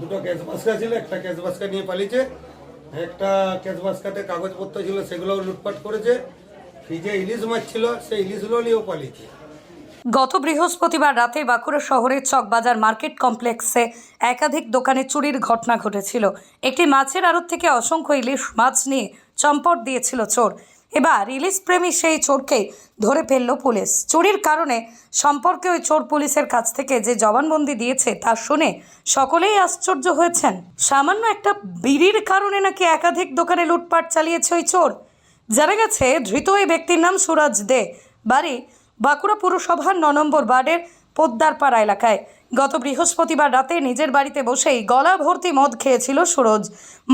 দুটো ক্যাশ বাস্কা ছিল, একটা ক্যাশ বাস্কা নিয়ে পালিয়েছে, একটা ক্যাশ বাস্কাতে কাগজপত্র ছিল, সেগুলোও লুটপাট করেছে, ফ্রিজে ইলিশ মাছ ছিল, সেই ইলিশগুলো নিয়েও পালিয়েছে। গত বৃহস্পতিবার রাতে বাঁকুড়া শহরের চকবাজার মার্কেট কমপ্লেক্সে একাধিক দোকানে চুরির ঘটনা ঘটেছিল। একটি মাছের আড়ত থেকে অসংখ্য ইলিশ মাছ নিয়ে চম্পট দিয়েছিল চোর। এবার ইলিশ প্রেমী সেই চোরকে ধরে ফেলল পুলিশ। চুরির কারণে সম্পর্কে ওই চোর পুলিশের কাছ থেকে যে জবানবন্দি দিয়েছে তা শুনে সকলেই আশ্চর্য হয়েছেন। সামান্য একটা বিড়ির কারণে নাকি একাধিক দোকানে লুটপাট চালিয়েছে ওই চোর। জানা গেছে, ধৃত ওই ব্যক্তির নাম সুরজ দে। বাড়ি বাঁকুড়া পুরসভার ন নম্বর ওয়ার্ডের পোদ্দারপাড়া এলাকায়। গত বৃহস্পতিবার রাতে নিজের বাড়িতে বসেই গলা ভর্তি মদ খেয়েছিল সুরজ।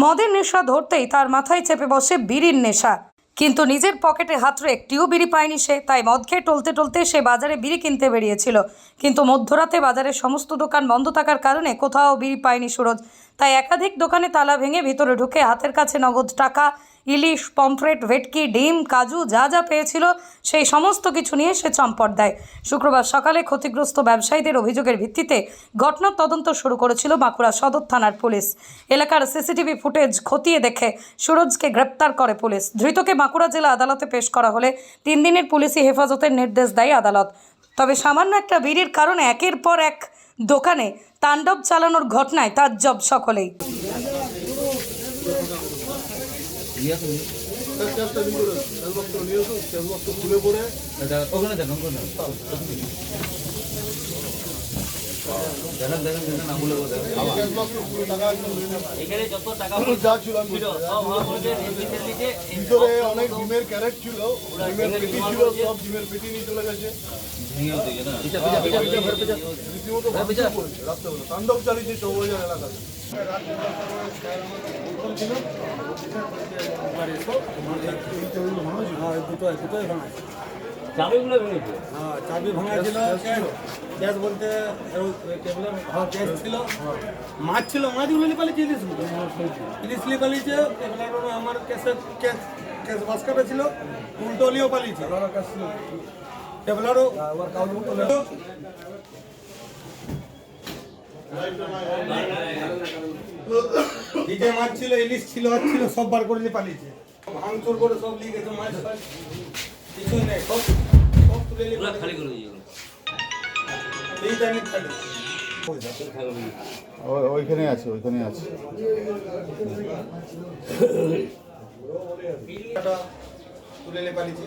মদের নেশা ধরতেই তার মাথায় চেপে বসে বিড়ির নেশা। কিন্তু নিজের পকেটে হাতরে একটিও বিড়ি পায়নি সে। তাই মদ খেয়ে টলতে টলতে সে বাজারে বিড়ি কিনতে বেরিয়েছিল। কিন্তু মধ্যরাতে বাজারের সমস্ত দোকান বন্ধ থাকার কারণে কোথাও বিড়ি পায়নি সুরজ। তাই একাধিক দোকানে তালা ভেঙে ভিতরে ঢুকে হাতের কাছে নগদ টাকা ইলিশ, পমফ্রেট, ভেটকি, ডিম, কাজু যা যা পেয়েছিল, সেই সমস্ত কিছু নিয়ে সে চম্পট দেয় শুক্রবার সকালে ক্ষতিগ্রস্ত ব্যবসায়ীদের অভিযোগের ভিত্তিতে ঘটনার তদন্ত শুরু করেছিল বাঁকুড়া সদর থানার পুলিশ। এলাকার সিসিটিভি ফুটেজ খতিয়ে দেখে সুরজকে গ্রেপ্তার করে পুলিশ। ধৃতকে বাঁকুড়া জেলা আদালতে পেশ করা হলে তিন দিনের পুলিশি হেফাজতের নির্দেশ দেয় আদালত। তবে সামান্য একটা বিড়ির কারণে একের পর এক দোকানে তাণ্ডব চালানোর ঘটনায় তাজ্জব সকলেই। ওখানে দেখুন ওখানে দেখেন। দেখেন দেখেন আঙুলে করে দেখেন এখানে যত টাকা যা ছিল সব লিখে ভিতরে অনেক ডিমের ক্যারেট ছিল ডিমের পেটি ছিল সব ডিমের পেটি নিয়ে চলে গেছে। না? রীতিমতো তাণ্ডব চালিয়েছে চৌবাজার এলাকাতে হ্যাঁ হ্যাঁ চাবি ভাঙা ছিল। গ্যাস বলতে হ্যাঁ গ্যাস ছিল। মাছ ছিল মাছগুলো ইলিশ ইলিশ নিয়ে পালিয়েছে আমার ক্যাশ বাস্কাটা ছিল উল্টো নিয়েও পালিয়েছে। টেবলারও ফ্রিজে মাছ ছিল ইলিশ ছিল আর ছিল সব বার করে নিয়ে পালিয়েছে। ভাঙচুর করে সব নিয়ে গেছে মাছ ফাছ কিছুই নেই সব সব তুলে নিয়ে খালি করে দিয়েছিল এই টাইমে খালি। ওইখানে আছে ওইখানে আছে। তুলে নিয়ে পালিয়েছে।